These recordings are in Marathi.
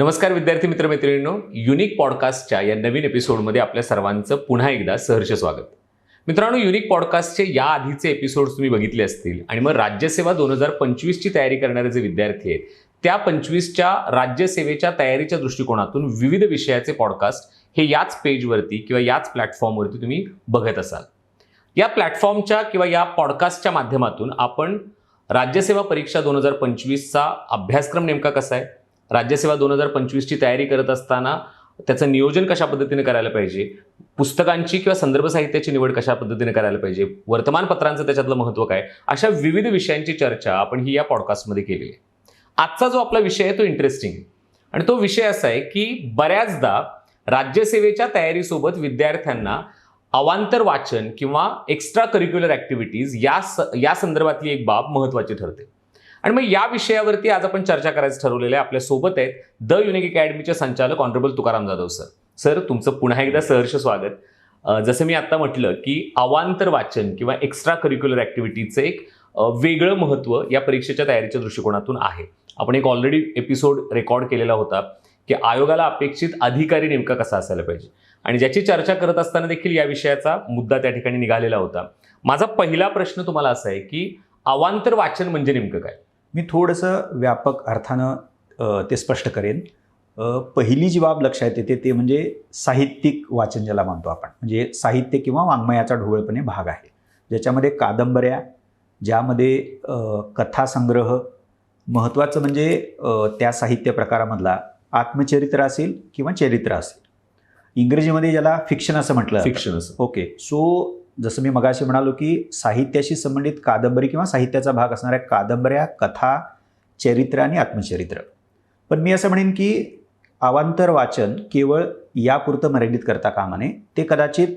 नमस्कार विद्यार्थी मित्र मैत्रिणींनो युनिक पॉडकास्टच्या या नवीन एपिसोडमध्ये आपल्या सर्वांचं पुन्हा एकदा सहर्ष स्वागत. मित्रांनो युनिक पॉडकास्टचे या आधीचे एपिसोड्स तुम्ही बघितले असतील आणि मग राज्यसेवा दोन हजार पंचवीसची तयारी करणारे जे विद्यार्थी आहेत त्या पंचवीसच्या राज्यसेवेच्या तयारीच्या दृष्टिकोनातून विविध विषयाचे पॉडकास्ट हे याच पेजवरती किंवा याच प्लॅटफॉर्मवरती तुम्ही बघत असाल. या प्लॅटफॉर्मच्या किंवा या पॉडकास्टच्या माध्यमातून आपण राज्यसेवा परीक्षा दोन हजार पंचवीसचा अभ्यासक्रम नेमका कसा आहे? राज्यसेवा दोन हजार पंचवीसची तयारी करत असताना त्याचं नियोजन कशा पद्धतीने करायला पाहिजे? पुस्तकांची किंवा संदर्भ साहित्याची निवड कशा पद्धतीने करायला पाहिजे? वर्तमानपत्रांचं त्याच्यातलं महत्त्व काय? अशा विविध विषयांची चर्चा आपण ही या पॉडकास्टमध्ये केलेली आहे. आजचा जो आपला विषय आहे तो इंटरेस्टिंग आहे. आणि तो विषय असा आहे की बऱ्याचदा राज्यसेवेच्या तयारीसोबत विद्यार्थ्यांना अवांतर वाचन किंवा एक्स्ट्रा करिक्युलर ॲक्टिव्हिटीज या स या संदर्भातली एक बाब महत्त्वाची ठरते. आणि मग या विषयावरती आज आपण चर्चा करायचं ठरवलेलं आहे. आपल्यासोबत आहेत द युनिक अकॅडमीचे संचालक honourable Tukaram Jadhav sir. Sir तुमचं पुन्हा एकदा सहर्ष स्वागत. जसं मी आत्ता म्हटलं की अवांतर वाचन किंवा एक्स्ट्रा करिक्युलर ॲक्टिव्हिटीचं एक वेगळं महत्त्व या परीक्षेच्या तयारीच्या दृष्टिकोनातून आहे. आपण एक ऑलरेडी एपिसोड रेकॉर्ड केलेला होता की आयोगाला अपेक्षित अधिकारी नेमका कसा असायला पाहिजे. आणि ज्याची चर्चा करत असताना देखील या विषयाचा मुद्दा त्या ठिकाणी निघालेला होता. माझा पहिला प्रश्न तुम्हाला असा आहे की अवांतर वाचन म्हणजे नेमकं काय? मी थोडंसं व्यापक अर्थानं ते स्पष्ट करेन. पहिली जी बाब लक्षात येते ते म्हणजे साहित्यिक वाचन ज्याला मानतो आपण. म्हणजे साहित्य किंवा वाङ्मयाचा ढोबळपणे भाग आहे. ज्याच्यामध्ये कादंबऱ्या ज्यामध्ये कथासंग्रह महत्त्वाचं म्हणजे त्या साहित्य प्रकारामधला आत्मचरित्र असेल किंवा चरित्र असेल. इंग्रजीमध्ये ज्याला फिक्शन असं म्हटलं. फिक्शन असं. ओके. सो जसं मी मगाशी म्हणालो की साहित्याशी संबंधित कादंबरी किंवा साहित्याचा भाग असणाऱ्या कादंबऱ्या कथा चरित्र आणि आत्मचरित्र. पण मी असं म्हणेन की अवांतर वाचन केवळ यापुरतं मर्यादित करता कामा नये. ते कदाचित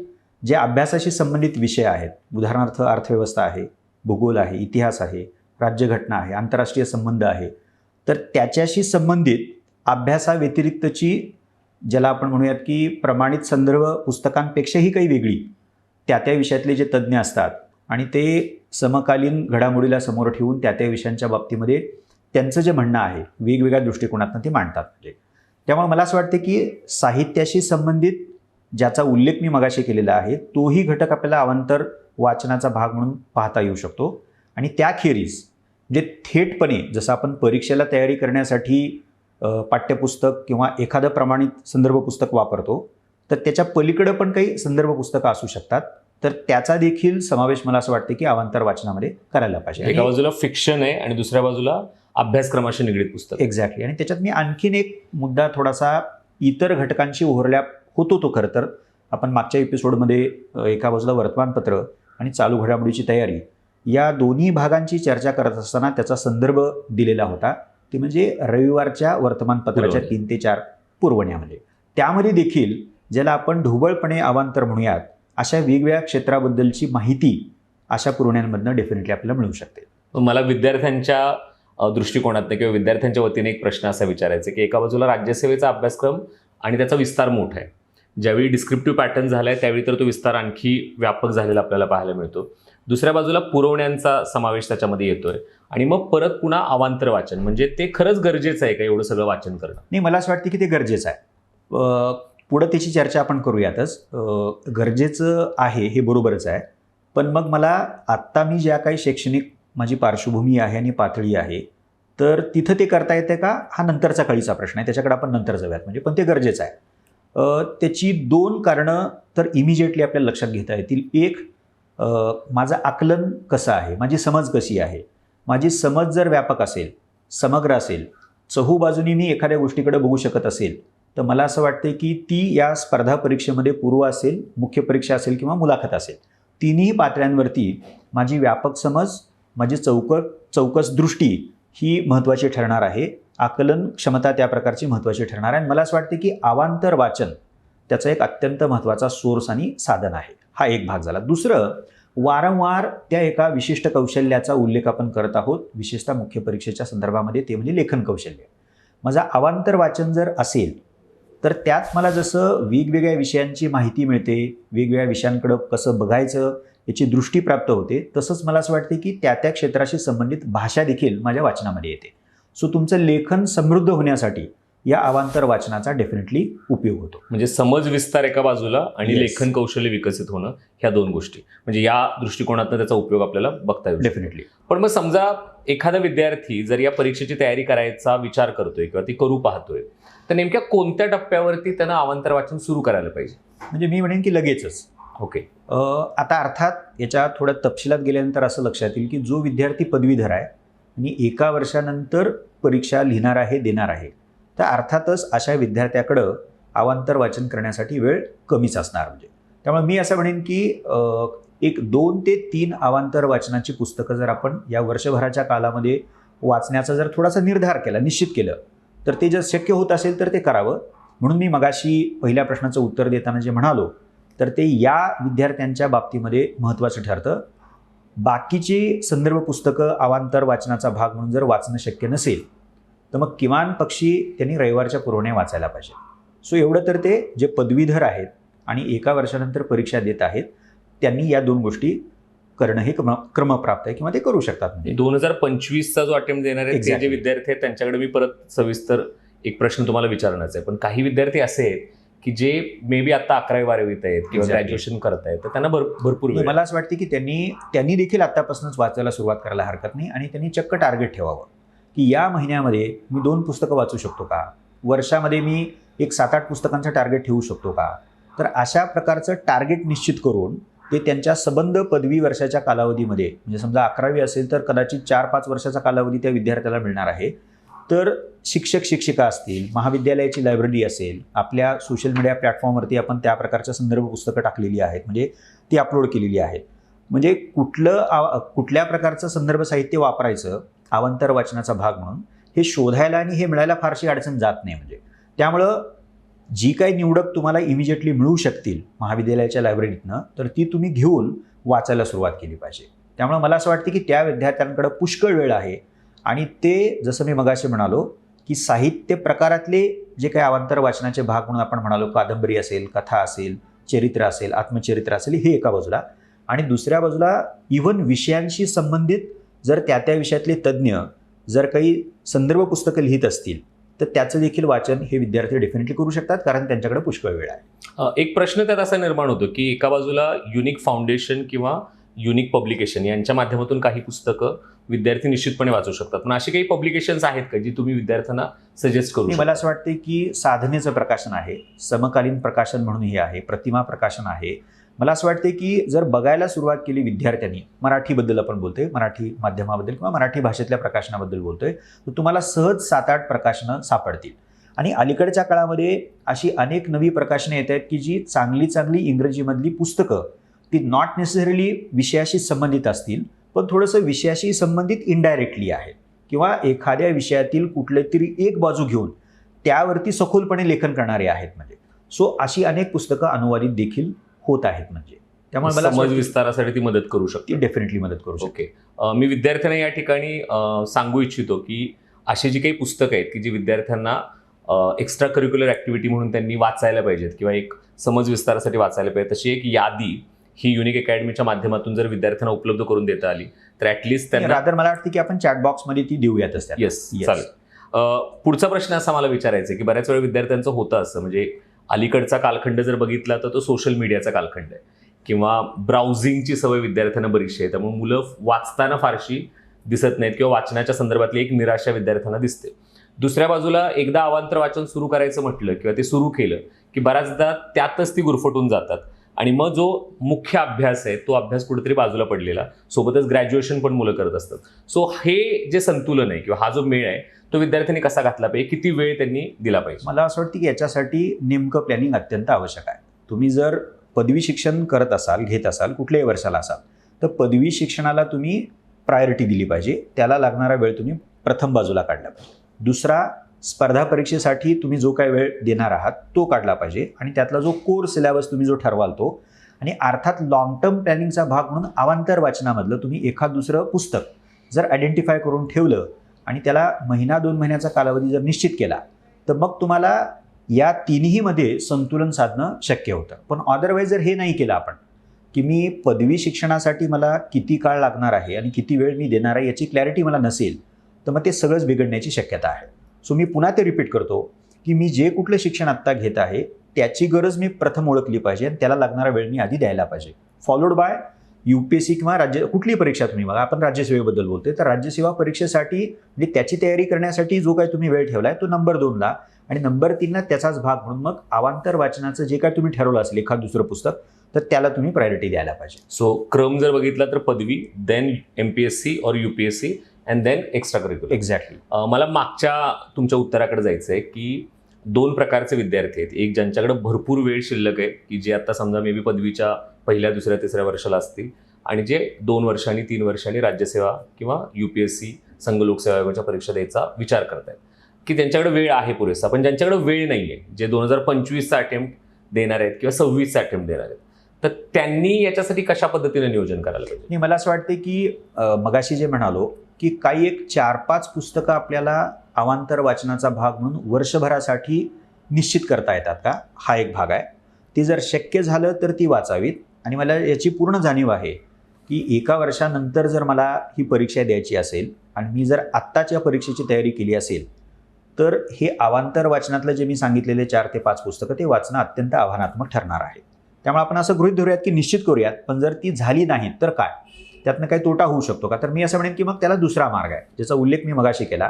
जे अभ्यासाशी संबंधित विषय आहेत उदाहरणार्थ अर्थव्यवस्था आहे भूगोल आहे इतिहास आहे राज्यघटना आहे आंतरराष्ट्रीय संबंध आहे तर त्याच्याशी संबंधित अभ्यासाव्यतिरिक्तची ज्याला आपण म्हणूयात की प्रमाणित संदर्भ पुस्तकांपेक्षाही काही वेगळी त्या त्या विषयातले जे तज्ज्ञ असतात आणि ते समकालीन घडामोडीला समोर ठेवून त्या त्या विषयांच्या बाबतीमध्ये त्यांचं जे म्हणणं आहे वेगवेगळ्या दृष्टिकोनातून ते मांडतात. म्हणजे त्यामुळे मला असं वाटतं की साहित्याशी संबंधित ज्याचा उल्लेख मी मगाशी केलेला आहे तोही घटक आपल्याला अवांतर वाचनाचा भाग म्हणून पाहता येऊ शकतो. आणि त्याखेरीज जे थेटपणे जसं आपण परीक्षेला तयारी करण्यासाठी पाठ्यपुस्तक किंवा एखादं प्रमाणित संदर्भ पुस्तक वापरतो तर त्याच्या पलीकडं पण काही संदर्भ पुस्तकं असू शकतात. तर त्याचा देखील समावेश मला असं वाटतं की अवांतर वाचनामध्ये करायला पाहिजे. एका बाजूला फिक्शन आहे आणि दुसऱ्या बाजूला अभ्यासक्रमाशी निगडीत पुस्तक. एक्झॅक्टली आणि त्याच्यात मी आणखीन एक मुद्दा थोडासा इतर घटकांशी ओव्हरलॅप होतो तो खरं तर. आपण मागच्या एपिसोडमध्ये एका बाजूला वर्तमानपत्र आणि चालू घडामोडीची तयारी या दोन्ही भागांची चर्चा करत असताना त्याचा संदर्भ दिलेला होता. ते म्हणजे रविवारच्या वर्तमानपत्राच्या. तीन ते चार पुरवण्यामध्ये. त्यामध्ये देखील ज्याला आपण ढोबळपणे अवांतर म्हणूयात अशा वेगवेगळ्या क्षेत्राबद्दलची माहिती अशा पुरवण्यांमधनं डेफिनेटली आपल्याला मिळू शकते. मला विद्यार्थ्यांच्या दृष्टिकोनातनं किंवा विद्यार्थ्यांच्या वतीने एक प्रश्न असा विचारायचा की एका बाजूला राज्यसेवेचा अभ्यासक्रम आणि त्याचा विस्तार मोठा आहे. ज्यावेळी डिस्क्रिप्टिव्ह पॅटर्न झाला आहे त्यावेळी तर तो विस्तार आणखी व्यापक झालेला आपल्याला पाहायला मिळतो. दुसऱ्या बाजूला पुरवण्यांचा समावेश त्याच्यामध्ये येतोय. आणि मग परत पुन्हा अवांतर वाचन म्हणजे ते खरंच गरजेचं आहे का एवढं सगळं वाचन करणं? नाही मला असं वाटतं की ते गरजेचं आहे. पुढं त्याची चर्चा आपण करूयातच. गरजेचं आहे हे बरोबरच आहे. पण मग मला आत्ता मी ज्या काही शैक्षणिक माझी पार्श्वभूमी आहे आणि पातळी आहे तर तिथं ते करता येते का? हा नंतरचा कळीचा प्रश्न आहे. त्याच्याकडे आपण नंतर जाऊयात. म्हणजे पण ते गरजेचं आहे. त्याची दोन कारणं तर इमिजिएटली आपल्याला लक्षात घेता येतील. एक माझं आकलन कसं आहे? माझी समज कशी आहे? माझी समज जर व्यापक असेल समग्र असेल चहूबाजूनी मी एखाद्या गोष्टीकडे बघू शकत असेल तर मला असं वाटते की ती या स्पर्धा परीक्षेमध्ये पूर्व असेल मुख्य परीक्षा असेल किंवा मुलाखत असेल तिन्ही पातळ्यांवरती माझी व्यापक समज माझी चौक चौकस दृष्टी ही महत्त्वाची ठरणार आहे. आकलन क्षमता त्या प्रकारची महत्त्वाची ठरणार आहे. आणि मला असं वाटते की आवांतर वाचन त्याचा एक अत्यंत महत्त्वाचा सोर्स आणि साधन आहे. हा एक भाग झाला. दुसरं वारंवार त्या एका विशिष्ट कौशल्याचा उल्लेख आपण करत आहोत विशेषतः मुख्य परीक्षेच्या संदर्भामध्ये ते म्हणजे लेखन कौशल्य. माझा अवांतर वाचन जर असेल तर त्यात मला जसं वेगवेगळ्या विषयांची माहिती मिळते वेगवेगळ्या विषयांकडं कसं बघायचं याची दृष्टी प्राप्त होते तसंच मला असं वाटते की त्या त्या क्षेत्राशी संबंधित भाषा देखील माझ्या वाचनामध्ये येते. सो तुमचं लेखन समृद्ध होण्यासाठी या अवांतर वाचनाचा डेफिनेटली उपयोग होतो. म्हणजे समज विस्तार एका बाजूला आणि Yes. लेखन कौशल्य विकसित होणं ह्या दोन गोष्टी. म्हणजे या दृष्टिकोनातून त्याचा उपयोग आपल्याला बघता येईल डेफिनेटली पण मग समजा एखादा विद्यार्थी जर या परीक्षेची तयारी करायचा विचार करतोय किंवा ती करू पाहतोय तर नेमक्या कोणत्या टप्प्यावरती त्यानं अवांतर वाचन सुरू करायला पाहिजे? म्हणजे मी म्हणेन की लगेचच. ओके. आता अर्थात याच्या थोड्या तपशिलात गेल्यानंतर असं लक्षात येईल की जो विद्यार्थी पदवीधर आहे आणि एका वर्षानंतर परीक्षा लिहिणार आहे देणार आहे तर अर्थातच अशा विद्यार्थ्याकडं अवांतर वाचन करण्यासाठी वेळ कमीच असणार म्हणजे. त्यामुळे मी असं म्हणेन की एक दोन ते तीन अवांतर वाचनाची पुस्तकं जर आपण या वर्षभराच्या कालामध्ये वाचण्याचा जर थोडासा निर्धार केला निश्चित केलं तर ते जर शक्य होत असेल तर ते करावं. म्हणून मी मगाशी पहिल्या प्रश्नाचं उत्तर देताना जे म्हणालो तर ते या विद्यार्थ्यांच्या बाबतीमध्ये महत्त्वाचं ठरतं. बाकीची संदर्भ पुस्तकं अवांतर वाचनाचा भाग म्हणून जर वाचणं शक्य नसेल तर मग किमान पक्षी त्यांनी रविवारच्या पुरवणे वाचायला पाहिजे सो एवढं तर ते जे पदवीधर आहेत आणि एका वर्षानंतर परीक्षा देत आहेत त्यांनी या दोन गोष्टी करणं हे क्रम क्रमप्राप्त आहे किंवा ते करू शकतात म्हणजे दोन हजार पंचवीसचा जो अटेम्प्ट देणार आहे जे. विद्यार्थी आहेत त्यांच्याकडे मी परत सविस्तर एक प्रश्न तुम्हाला विचारण्याचा आहे पण काही विद्यार्थी असे आहेत की जे मे बी आता अकरावी बारावीत आहेत किंवा. ग्रॅज्युएशन करत आहेत तर त्यांना भर- भरपूर. मला असं वाटतं की त्यांनी त्यांनी देखील आत्तापासूनच वाचायला सुरुवात करायला हरकत नाही आणि त्यांनी चक्क टार्गेट ठेवावं की या महिन्यामध्ये मी दोन पुस्तकं वाचू शकतो का वर्षामध्ये मी एक सात आठ पुस्तकांचं टार्गेट ठेवू शकतो का तर अशा प्रकारचं टार्गेट निश्चित करून ते त्यांच्या सबंध पदवी वर्षाच्या कालावधीमध्ये म्हणजे समजा अकरावी असेल तर कदाचित चार पाच वर्षाचा कालावधी त्या विद्यार्थ्याला मिळणार आहे. तर शिक्षक शिक्षिका असतील महाविद्यालयाची लायब्ररी असेल आपल्या सोशल मीडिया प्लॅटफॉर्मवरती आपण त्या प्रकारच्या संदर्भ पुस्तकं टाकलेली आहेत म्हणजे ती अपलोड केलेली आहेत. म्हणजे कुठलं आ कुठल्या प्रकारचं संदर्भ साहित्य वापरायचं अवांतर वाचनाचा भाग म्हणून हे शोधायला आणि हे मिळायला फारशी अडचण जात नाही म्हणजे. त्यामुळं जी काही निवडक तुम्हाला इमिजिएटली मिळू शकतील महाविद्यालयाच्या लायब्ररीतनं तर ती तुम्ही घेऊन वाचायला सुरुवात केली पाहिजे. त्यामुळे मला असं वाटतं की त्या विद्यार्थ्यांकडे पुष्कळ वेळ आहे आणि ते जसं मी मगाशी म्हणालो की साहित्य प्रकारातले जे काही अवांतर वाचनाचे भाग म्हणून आपण म्हणालो कादंबरी असेल कथा असेल चरित्र असेल आत्मचरित्र असेल हे एका बाजूला. आणि दुसऱ्या बाजूला इव्हन विषयांशी संबंधित जर त्या त्या विषयातले तज्ज्ञ जर काही संदर्भ पुस्तकं लिहित असतील तर त्याचं देखील वाचन हे विद्यार्थी डेफिनेटली करू शकतात कारण त्यांच्याकडे पुष्कळ वेळ आहे. एक प्रश्न त्यात असा निर्माण होतो की एका बाजूला युनिक फाउंडेशन किंवा युनिक पब्लिकेशन यांच्या माध्यमातून काही पुस्तकं विद्यार्थी निश्चितपणे वाचू शकतात. पण अशी काही पब्लिकेशन्स आहेत का जी तुम्ही विद्यार्थ्यांना सजेस्ट करू मला असं वाटते की साधनेचं प्रकाशन आहे समकालीन प्रकाशन म्हणून हे आहे प्रतिमा प्रकाशन आहे मला असं वाटते की जर बघायला सुरुवात केली विद्यार्थ्यांनी मराठीबद्दल आपण बोलतोय मराठी माध्यमाबद्दल किंवा मराठी भाषेतल्या प्रकाशनाबद्दल बोलतोय तर तुम्हाला सहज सात आठ प्रकाशनं सापडतील. आणि अलीकडच्या काळामध्ये अशी अनेक नवी प्रकाशनं येत आहेत की जी चांगली चांगली इंग्रजीमधली पुस्तकं ती नॉट नेसेसरीली विषयाशी संबंधित असतील पण थोडंसं विषयाशी संबंधित इनडायरेक्टली आहेत. किंवा एखाद्या विषयातील कुठले तरी एक बाजू घेऊन त्यावरती सखोलपणे लेखन करणारे आहेत म्हणजे. सो अशी अनेक पुस्तकं अनुवादित देखील होत आहेत म्हणजे. त्यामुळे मला समज विस्तारासाठी ती मदत करू शकते. डेफिनेटली मदत करू शकते. मी विद्यार्थ्यांना या ठिकाणी सांगू इच्छितो की अशी जी काही पुस्तकं आहेत की जी विद्यार्थ्यांना एक्स्ट्रा करिक्युलर ऍक्टिव्हिटी म्हणून त्यांनी वाचायला पाहिजेत किंवा एक समज विस्तारासाठी वाचायला पाहिजे तशी एक यादी ही युनिक अकॅडमीच्या माध्यमातून जर विद्यार्थ्यांना उपलब्ध करून देता आली तर ऍटलिस्ट त्यांना रादर मला वाटतं की आपण चॅट बॉक्समध्ये ती देऊयातच त्याला. येस. चालेल. पुढचा प्रश्न असा मला विचारायचा आहे की बऱ्याच वेळा विद्यार्थ्यांचं होतं असं म्हणजे अलीकडचा कालखंड जर बघितला तर तो सोशल मीडियाचा कालखंड आहे. किंवा ब्राउझिंगची सवय विद्यार्थ्यांना बरीचशी आहे. त्यामुळे मुलं वाचताना फारशी दिसत नाहीत किंवा वाचनाच्या संदर्भातली एक निराशा विद्यार्थ्यांना दिसते. दुसऱ्या बाजूला एकदा अवांतर वाचन सुरू करायचं म्हटलं किंवा ते सुरू केलं की बऱ्याचदा त्यातच ती गुरफटून जातात. आणि मग जो मुख्य अभ्यास आहे तो अभ्यास कुठेतरी बाजूला पडलेला. सोबतच ग्रॅज्युएशन पण मुलं करत असतात. सो हे जे संतुलन आहे किंवा हा जो मेळ आहे तो विद्यार्थ्यांनी कसा घातला पाहिजे? किती वेळ त्यांनी दिला पाहिजे? मला असं वाटतं की याच्यासाठी नेमकं प्लॅनिंग अत्यंत आवश्यक आहे. तुम्ही जर पदवी शिक्षण करत असाल घेत असाल कुठल्याही वर्षाला असाल तर पदवी शिक्षणाला तुम्ही प्रायोरिटी दिली पाहिजे. त्याला लागणारा वेळ तुम्ही प्रथम बाजूला काढला पाहिजे. दुसरा स्पर्धा परीक्षेसाठी तुम्ही जो काही वेळ देणार आहात तो काढला पाहिजे. आणि त्यातला जो कोर सिलेबस तुम्ही जो ठरवाल तो आणि अर्थात लॉंग टर्म प्लॅनिंगचा भाग म्हणून अवांतर वाचनामधलं तुम्ही एखाद दुसरं पुस्तक जर आयडेंटिफाय करून ठेवलं आणि त्याला महिना दोन महिन्याचा कालावधी जर निश्चित केला तर मग तुम्हाला या तिन्हीमध्ये संतुलन साधणं शक्य होतं. पण अदरवाईज जर हे नाही केलं आपण की मी पदवी शिक्षणासाठी मला किती काळ लागणार आहे आणि किती वेळ मी देणार आहे याची क्लॅरिटी मला नसेल तर मग ते सगळंच बिघडण्याची शक्यता आहे. सो मी पुन्हा ते रिपीट करतो की मी जे कुठलं शिक्षण आत्ता घेत आहे त्याची गरज मी प्रथम ओळखली पाहिजे आणि त्याला लागणारा वेळ मी आधी द्यायला पाहिजे. Followed by U P S C किंवा राज्य कुठली परीक्षा तुम्ही बघा आपण राज्यसेवेबद्दल बोलतोय तर राज्यसेवा परीक्षेसाठी म्हणजे त्याची तयारी करण्यासाठी जो काय तुम्ही वेळ ठेवला आहे तो नंबर दोनला आणि नंबर तीनला त्याचाच भाग म्हणून मग अवांतर वाचनाचं जे काय तुम्ही ठरवलं असेल एखाद दुसरं पुस्तक तर त्याला तुम्ही प्रायोरिटी द्यायला पाहिजे. सो क्रम जर बघितला तर पदवी then M P S C और U P S C and then extra curricular exactly मला मागच्या तुमच्या उत्तराकडे जायचं आहे की दोन प्रकारचे विद्यार्थी आहेत. एक ज्यांच्याकडे भरपूर वेळ शिल्लक आहे की जे आता समजा मे बी पदवीच्या पहिल्या दुसऱ्या तिसऱ्या वर्षाला असतील आणि जे दोन वर्षांनी तीन वर्षांनी राज्यसेवा किंवा यू पी एस सी संघ लोकसेवा आयोगाच्या परीक्षा द्यायचा विचार करत आहेत. की त्यांच्याकडे वेळ आहे पुरेसा पण ज्यांच्याकडे वेळ नाही आहे जे दोन हजार पंचवीसचा अटेम्प्ट देणार आहेत किंवा सव्वीसचा अटेम्प्ट देणार आहेत. तर त्यांनी याच्यासाठी कशा पद्धतीने नियोजन करायला पाहिजे? मला असं वाटतं की मगाशी जे म्हणालो की काही एक चार पाच पुस्तकं आपल्याला अवांतर वाचनाचा भाग म्हणून वर्षभरासाठी निश्चित करता येतात का? हा एक भाग आहे. ती जर शक्य झालं तर ती वाचावीत. आणि मला याची पूर्ण जाणीव आहे की एका वर्षानंतर जर मला ही परीक्षा द्यायची असेल आणि मी जर आत्ताच्या परीक्षेची तयारी केली असेल तर हे अवांतर वाचनातलं जे मी सांगितलेले चार ते पाच पुस्तकं ते वाचणं अत्यंत आव्हानात्मक ठरणार आहे. त्यामुळे आपण असं गृहित धरूयात की निश्चित करूयात पण जर ती झाली नाही तर काय? त्यातनं काही तोटा होऊ शकतो का? तर मी असं म्हणेन की मग त्याला दुसरा मार्ग आहे ज्याचा उल्लेख मी मगाशी केला.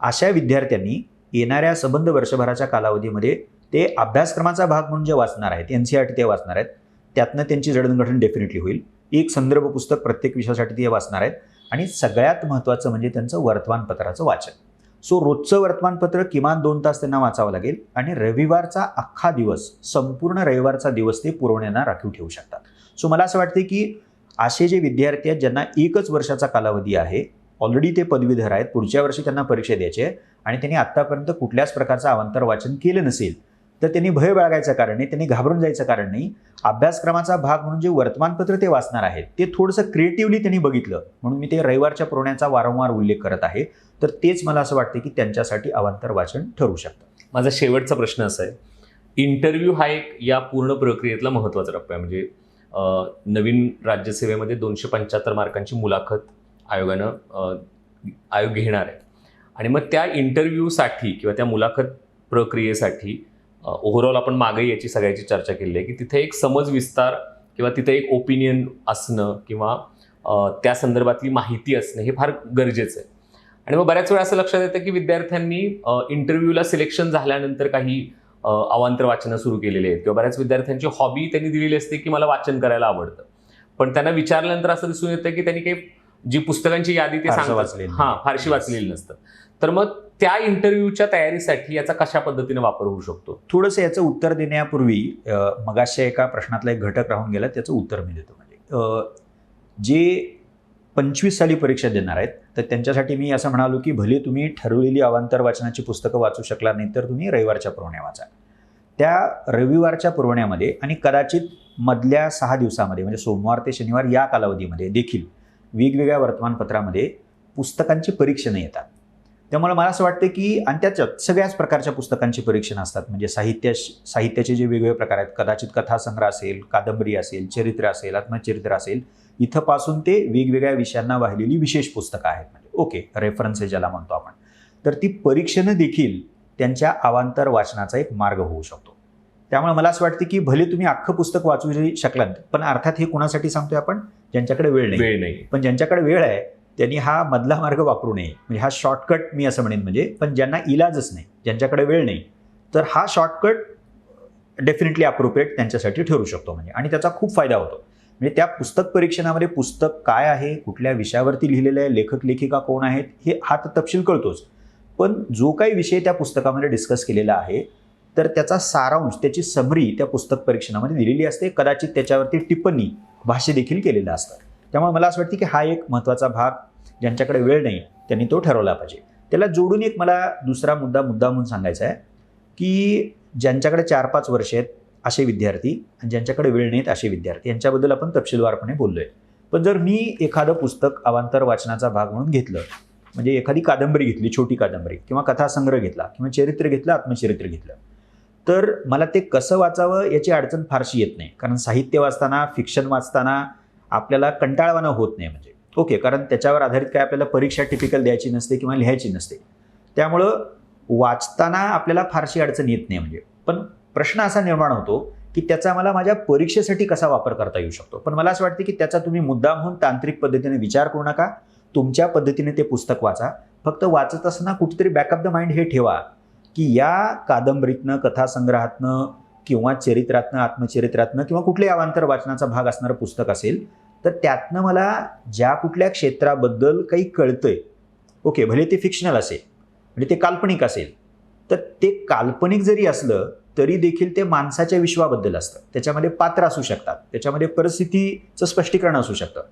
अशा विद्यार्थ्यांनी येणाऱ्या सबंध वर्षभराच्या कालावधीमध्ये ते अभ्यासक्रमाचा भाग म्हणून जे वाचणार आहेत एन सी आर टी ते वाचणार आहेत त्यातनं त्यांची जडणघडण डेफिनेटली होईल. एक संदर्भ पुस्तक प्रत्येक विषयासाठी ते वाचणार आहेत आणि सगळ्यात महत्त्वाचं म्हणजे त्यांचं वर्तमानपत्राचं वाचन. सो रोजचं वर्तमानपत्र किमान दोन तास त्यांना वाचावं लागेल आणि रविवारचा अख्खा दिवस संपूर्ण रविवारचा दिवस ते पुरवण्यांना राखीव ठेवू शकतात. सो मला असं वाटते की असे जे विद्यार्थी आहेत ज्यांना एकच वर्षाचा कालावधी आहे ऑलरेडी ते पदवीधर आहेत पुढच्या वर्षी त्यांना परीक्षा द्यायची आहे आणि त्यांनी आत्तापर्यंत कुठल्याच प्रकारचं अवांतर वाचन केलं नसेल तर त्यांनी भय बाळगायचं कारण नाही त्यांनी घाबरून जायचं कारण नाही. अभ्यासक्रमाचा भाग म्हणून जे वर्तमानपत्र ते वाचणार आहेत ते थोडंसं क्रिएटिव्हली त्यांनी बघितलं. म्हणून मी ते रविवारच्या पुरवण्याचा वारंवार उल्लेख करत आहे. तर तेच मला असं वाटतं की त्यांच्यासाठी अवांतर वाचन ठरू शकतं. माझा शेवटचा प्रश्न असा आहे. इंटरव्ह्यू हा एक या पूर्ण प्रक्रियेतला महत्त्वाचा टप्पा आहे. म्हणजे नवीन राज्यसेवेमध्ये दोनशे पंच्याहत्तर मार्कांची मुलाखत आयोगानं आयोग घेणार आहे. आणि मग त्या इंटरव्ह्यूसाठी किंवा त्या मुलाखत प्रक्रियेसाठी ओव्हरऑल आपण मागे याची सगळ्याची चर्चा केली आहे की तिथे एक समज विस्तार किंवा तिथे एक ओपिनियन असणं किंवा त्या संदर्भातली माहिती असणं हे फार गरजेचं आहे. आणि मग बऱ्याच वेळा असं लक्षात येतं की विद्यार्थ्यांनी इंटरव्ह्यूला सिलेक्शन झाल्यानंतर काही अवांतर वाचनं सुरू केलेली आहेत. किंवा बऱ्याच विद्यार्थ्यांची हॉबी त्यांनी दिलेली असते की मला वाचन करायला आवडतं. पण त्यांना विचारल्यानंतर असं दिसून येतं की त्यांनी काही जी पुस्तकांची यादी ते नाही. हां फारशी वाचलेली नसतं. तर मग त्या इंटरव्ह्यूच्या तयारीसाठी याचा कशा पद्धतीने वापर होऊ शकतो? थोडंसं याचं उत्तर देण्यापूर्वी अ, मगाशच्या एका प्रश्नातला एक घटक राहून गेला त्याचं उत्तर मी देतो. म्हणजे जे पंचवीस साली परीक्षा देणार आहेत तर त्यांच्यासाठी मी असं म्हणालो की भले तुम्ही ठरवलेली अवांतर वाचनाची पुस्तकं वाचू शकला नाही तर तुम्ही रविवारच्या पुरवण्या वाचा. त्या रविवारच्या पुरवण्यामध्ये आणि कदाचित मधल्या सहा दिवसामध्ये म्हणजे सोमवार ते शनिवार या कालावधीमध्ये देखील वेगवेगळ्या वर्तमानपत्रामध्ये पुस्तकांची परीक्षणं येतात. त्यामुळे मला असं वाटतं की आणि त्याच्यात सगळ्याच प्रकारच्या पुस्तकांची परीक्षणं असतात. म्हणजे साहित्याश साहित्याचे जे वेगवेगळे प्रकार आहेत कदाचित कथासंग्रह असेल कादंबरी असेल चरित्र असेल आत्मचरित्र असेल इथंपासून ते वेगवेगळ्या विषयांना वाहिलेली विशेष पुस्तकं आहेत म्हणजे. ओके रेफरन्सेस ज्याला म्हणतो आपण. तर ती परीक्षणं देखील त्यांच्या अवांतर वाचनाचा एक मार्ग होऊ शकतो. त्यामुळे मला असं वाटतं की भले तुम्ही अख्खं पुस्तक वाचू शकलात पण अर्थात हे कुणासाठी सांगतोय आपण? ज्यांच्याकडे वेळ नाही. वेळ नाही. पण ज्यांच्याकडे वेळ आहे त्यांनी हा मधला मार्ग वापरू नये. म्हणजे हा शॉर्टकट मी असं म्हणेन म्हणजे पण ज्यांना इलाजच नाही ज्यांच्याकडे वेळ नाही तर हा शॉर्टकट डेफिनेटली अप्रोप्रिएट त्यांच्यासाठी ठरू शकतो म्हणजे. आणि त्याचा खूप फायदा होतो. म्हणजे त्या पुस्तक परीक्षणामध्ये पुस्तक काय आहे कुठल्या विषयावरती लिहिलेलं आहे लेखक लेखिका कोण आहेत हे हा तर तपशील कळतोच. पण जो काही विषय त्या पुस्तकामध्ये डिस्कस केलेला आहे तर त्याचा सारांश त्याची समरी त्या पुस्तक परीक्षणामध्ये दिलेली असते. कदाचित त्याच्यावरती टिप्पणी भाष्य देखील केलेलं असतं. त्यामुळे मला असं वाटतं की हा एक महत्त्वाचा भाग ज्यांच्याकडे वेळ नाही त्यांनी तो ठरवला पाहिजे. त्याला जोडून एक मला दुसरा मुद्दा मुद्दा म्हणून सांगायचा आहे की ज्यांच्याकडे चार पाच वर्ष आहेत असे विद्यार्थी आणि ज्यांच्याकडे वेळ नाहीत असे विद्यार्थी. यांच्याबद्दल आपण तपशीलवारपणे बोललोय. पण जर मी एखादं पुस्तक अवांतर वाचनाचा भाग म्हणून घेतलं म्हणजे एखादी कादंबरी घेतली छोटी कादंबरी किंवा कथासंग्रह घेतला किंवा चरित्र घेतलं आत्मचरित्र घेतलं तर मला ते कसं वाचावं याची अडचण फारशी येत नाही. कारण साहित्य वाचताना फिक्शन वाचताना आपल्याला कंटाळवाणं होत नाही म्हणजे. ओके कारण त्याच्यावर आधारित काय आपल्याला परीक्षा टिपिकल द्यायची नसते किंवा लिहायची नसते. त्यामुळं वाचताना आपल्याला फारशी अडचण येत नाही म्हणजे. पण प्रश्न असा निर्माण होतो की त्याचा मला माझ्या परीक्षेसाठी कसा वापर करता येऊ शकतो? पण मला असं वाटतं की त्याचा तुम्ही मुद्दामहून तांत्रिक पद्धतीने विचार करू नका. तुमच्या पद्धतीने ते पुस्तक वाचा. फक्त वाचत असताना कुठेतरी बॅकअप द माइंड हे ठेवा की या कादंबरीतनं कथासंग्रहातनं किंवा चरित्रातनं आत्मचरित्रातनं किंवा कुठल्याही अवांतर वाचनाचा भाग असणारं पुस्तक असेल तर त्यातनं मला ज्या कुठल्या क्षेत्राबद्दल काही कळतंय ओके भले ते फिक्शनल असेल म्हणजे ते काल्पनिक असेल तर ते काल्पनिक जरी असलं तरी देखील ते माणसाच्या विश्वाबद्दल असतं. त्याच्यामध्ये पात्र असू शकतात. त्याच्यामध्ये परिस्थितीचं स्पष्टीकरण असू शकतं.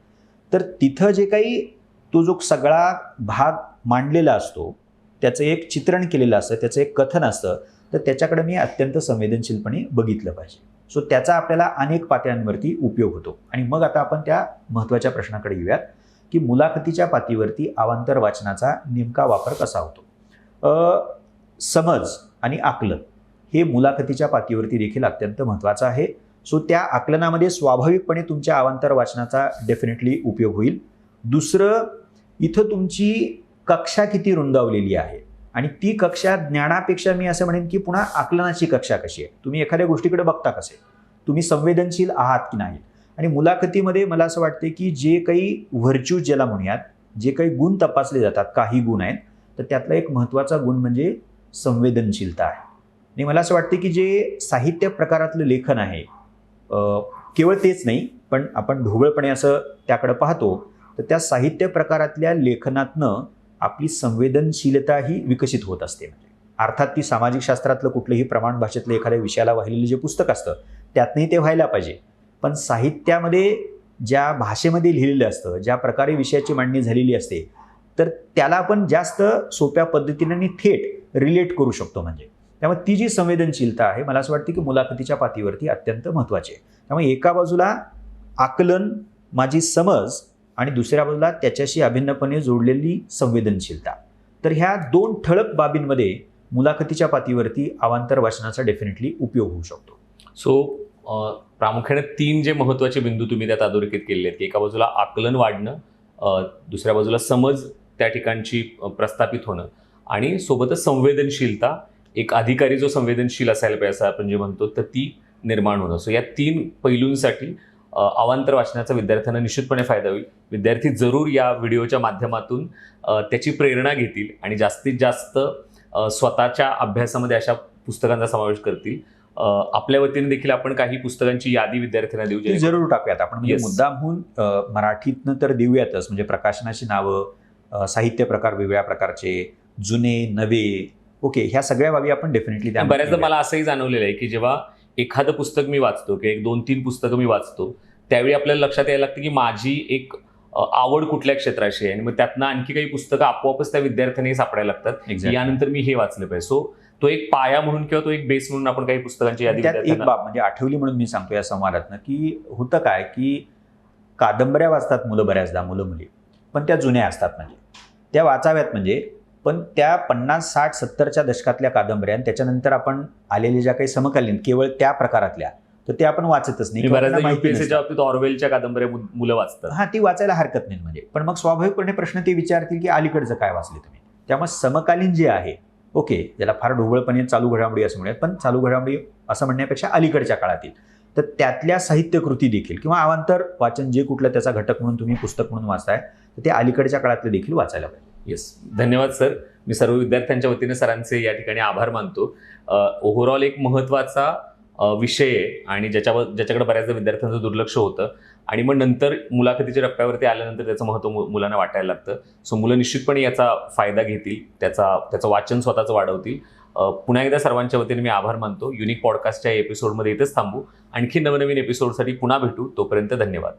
तर तिथं जे काही तो जो सगळा भाग मांडलेला असतो त्याचं एक चित्रण केलेलं असतं त्याचं एक कथन असतं तर त्याच्याकडे मी अत्यंत संवेदनशीलपणे बघितलं पाहिजे. सो त्याचा आपल्याला अनेक पातळ्यांवरती उपयोग होतो. आणि मग आता आपण त्या महत्त्वाच्या प्रश्नाकडे येऊयात की मुलाखतीच्या पातीवरती अवांतर वाचनाचा नेमका वापर कसा होतो? समज आणि आकलन. हे मुलाखतीच्या पातीवरती देखील अत्यंत महत्त्वाचं आहे. सो त्या आकलनामध्ये स्वाभाविकपणे तुमच्या अवांतर वाचनाचा डेफिनेटली उपयोग होईल. दुसरं इथं तुमची कक्षा किती रुंदावलेली आहे? आणि ती कक्षा ज्ञानापेक्षा मी असं म्हणेन की पुन्हा आकलनाची कक्षा कशी आहे? तुम्ही एखाद्या गोष्टीकडे बघता कसे? तुम्ही संवेदनशील आहात की नाही? आणि मुलाखतीमध्ये मला असं वाटते की जे काही व्हर्च्यू ज्याला म्हणूयात जे काही गुण तपासले जातात काही गुण आहेत तर त्यातला एक महत्त्वाचा गुण म्हणजे संवेदनशीलता आहे. आणि मला असं वाटतं की जे साहित्य प्रकारातलं लेखन आहे केवळ तेच नाही पण आपण ढोबळपणे असं त्याकडं पाहतो तर त्या साहित्य प्रकारातल्या लेखनातनं आपली संवेदनशीलता ही विकसित होत असते. अर्थात ती सामाजिक शास्त्रातलं कुठलंही प्रमाण भाषेतलं एखाद्या विषयाला वाहिलेलं जे पुस्तक असतं त्यातनंही ते व्हायला पाहिजे. पण साहित्यामध्ये ज्या भाषेमध्ये लिहिलेलं असतं ज्या प्रकारे विषयाची मांडणी झालेली असते तर त्याला आपण जास्त सोप्या पद्धतीने आणि थेट रिलेट करू शकतो म्हणजे. त्यामुळे ती जी संवेदनशीलता आहे मला असं वाटतं की मुलाखतीच्या पातीवरती अत्यंत महत्त्वाची आहे. त्यामुळे एका बाजूला आकलन माझी समज आणि दुसऱ्या बाजूला त्याच्याशी अभिन्नपणे जोडलेली संवेदनशीलता. तर ह्या दोन ठळक बाबींमध्ये मुलाखतीच्या पातीवरती अवांतर वाचनाचा डेफिनेटली उपयोग होऊ शकतो. सो प्रामुख्याने तीन जे महत्त्वाचे बिंदू तुम्ही त्यात अधोरेखित केलेले आहेत की एका बाजूला आकलन वाढणं दुसऱ्या बाजूला समज त्या ठिकाणची प्रस्थापित होणं आणि सोबतच संवेदनशीलता एक अधिकारी जो संवेदनशील असायला पाहिजे असं आपण जे म्हणतो तर ती निर्माण होणं. सो या तीन पैलूंसाठी अवांतर वाचनाचा विद्यार्थ्यांना निश्चितपणे फायदा होईल. विद्यार्थी जरूर या व्हिडिओच्या माध्यमातून त्याची प्रेरणा घेतील आणि जास्तीत जास्त स्वतःच्या अभ्यासामध्ये अशा पुस्तकांचा समावेश करतील. आपल्या वतीने देखील आपण काही पुस्तकांची यादी विद्यार्थ्यांना देऊ जरूर टाकूयात. आपण म्हणजे. मुद्दामहून मराठीतनं तर देऊयातच. म्हणजे प्रकाशनाची नावं साहित्य प्रकार वेगवेगळ्या प्रकारचे जुने नवे ओके ह्या सगळ्या बाबी आपण डेफिनेटली आणि बऱ्याचदा मला असंही जाणवलेलं आहे की जेव्हा एखादं पुस्तक मी वाचतो किंवा एक दोन तीन पुस्तकं मी वाचतो त्यावेळी आपल्याला लक्षात यायला लागतं की माझी एक आवड कुठल्या क्षेत्राची आहे. आणि मग त्यातनं आणखी काही पुस्तकं आपोआपच त्या विद्यार्थ्यांनाही सापडायला लागतात. Exactly. यानंतर मी हे वाचलं पाहिजे. सो तो एक पाया म्हणून किंवा तो एक बेस म्हणून आपण काही पुस्तकांची यादी एक विद्यार्थ्यांना बाब म्हणजे आठवली म्हणून मी सांगतो या संवादातनं की होतं काय की कादंबऱ्या वाचतात मुलं बऱ्याचदा मुलं मुली पण त्या जुन्या असतात म्हणजे. त्या वाचाव्यात म्हणजे पण त्या पन्नास साठ सत्तरच्या दशकातल्या कादंबऱ्या आणि त्याच्यानंतर आपण आलेल्या ज्या काही समकालीन केवळ त्या प्रकारातल्या तर ते आपण वाचतच नाही ऑरवेलच्या कादंबऱ्या मुलं वाचतात. हा ती वाचायला हरकत नाही म्हणजे. पण मग स्वाभाविकपणे प्रश्न ते विचारतील की अलीकडचं काय वाचले तुम्ही? त्यामुळे समकालीन जे आहे ओके ज्याला फार ढोबळपणे चालू घडामोडी असं म्हणूयात पण चालू घडामोडी असं म्हणण्यापेक्षा अलीकडच्या काळातील. तर त्यातल्या साहित्य कृती देखील किंवा अवांतर वाचन जे कुठलं त्याचा घटक म्हणून तुम्ही पुस्तक म्हणून वाचताय तर ते अलीकडच्या काळातले देखील वाचायला पाहिजे. येस धन्यवाद सर मी सर्व विद्यार्थ्यांच्या वतीने सरांचे या ठिकाणी आभार मानतो. ओव्हरऑल एक महत्त्वाचा विषय आहे आणि ज्याच्या ज्याच्याकडे बऱ्याचदा विद्यार्थ्यांचं दुर्लक्ष होतं आणि मग नंतर मुलाखतीच्या टप्प्यावरती आल्यानंतर त्याचं महत्त्व मु- मुलांना वाटायला लागतं. सो मुलं निश्चितपणे याचा फायदा घेतील त्याचा त्याचं वाचन स्वतःचं वाढवतील. पुन्हा एकदा सर्वांच्या वतीने मी आभार मानतो. युनिक पॉडकास्टच्या एपिसोडमध्ये इथेच थांबू. आणखी नवनवीन एपिसोडसाठी पुन्हा भेटू. तोपर्यंत धन्यवाद.